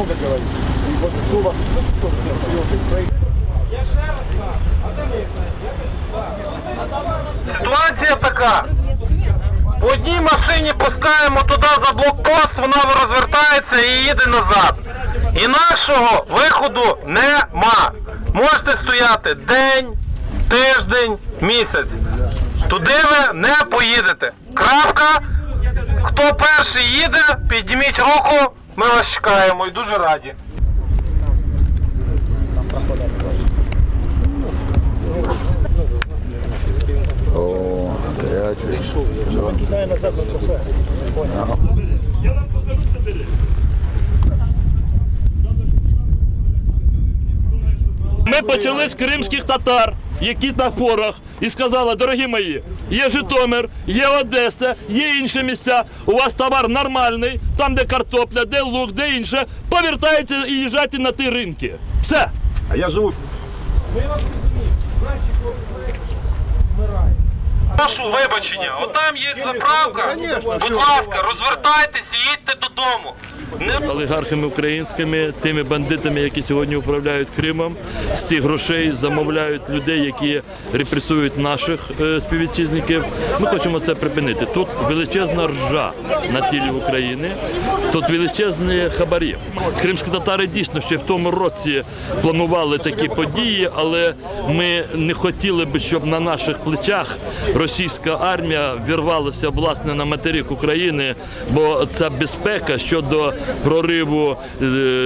много говорить. И вот кто вас тоже делает проект. Ситуація така. По одній машині пускаємо туди за блокпост, вона розвертається і їде назад. Інакшого виходу нема. Можете стояти день, тиждень, місяць. Туди ви не поїдете. Крапка. Хто перший їде, підніміть руку, ми вас чекаємо і дуже раді. О, гарячий. Ми почали з кримських татар, які на форах, і сказали, дорогі мої, є Житомир, є Одеса, є інші місця. У вас товар нормальний, там, де картопля, де лук, де інше. Повертається і їжджайте на ті ринки. Все. А я живу Ми вас розуміємо. Наші Прошу вибачення, отам є заправка. Будь ласка, розвертайтеся їдьте додому. Олігархами українськими, тими бандитами, які сьогодні управляють Кримом, з цих грошей замовляють людей, які репресують наших е, співвітчизників. Ми хочемо це припинити. Тут величезна ржа на тілі України, тут величезні хабарі. Кримські татари дійсно ще в тому році планували такі події, але ми не хотіли би, щоб на наших плечах російська армія вірвалася власне на материк України, бо ця безпека щодо прориву е,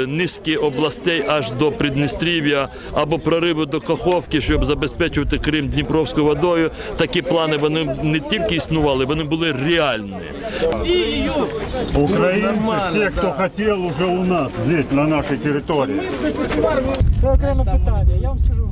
низки областей аж до Придністрів'я або прориву до Каховки, щоб забезпечувати Крим Дніпровською водою. Такі плани вони не тільки існували, вони були реальні. Украинцы, все, кто хотел, уже у нас здесь, на нашей территории. Це окреме питання. Я вам скажу,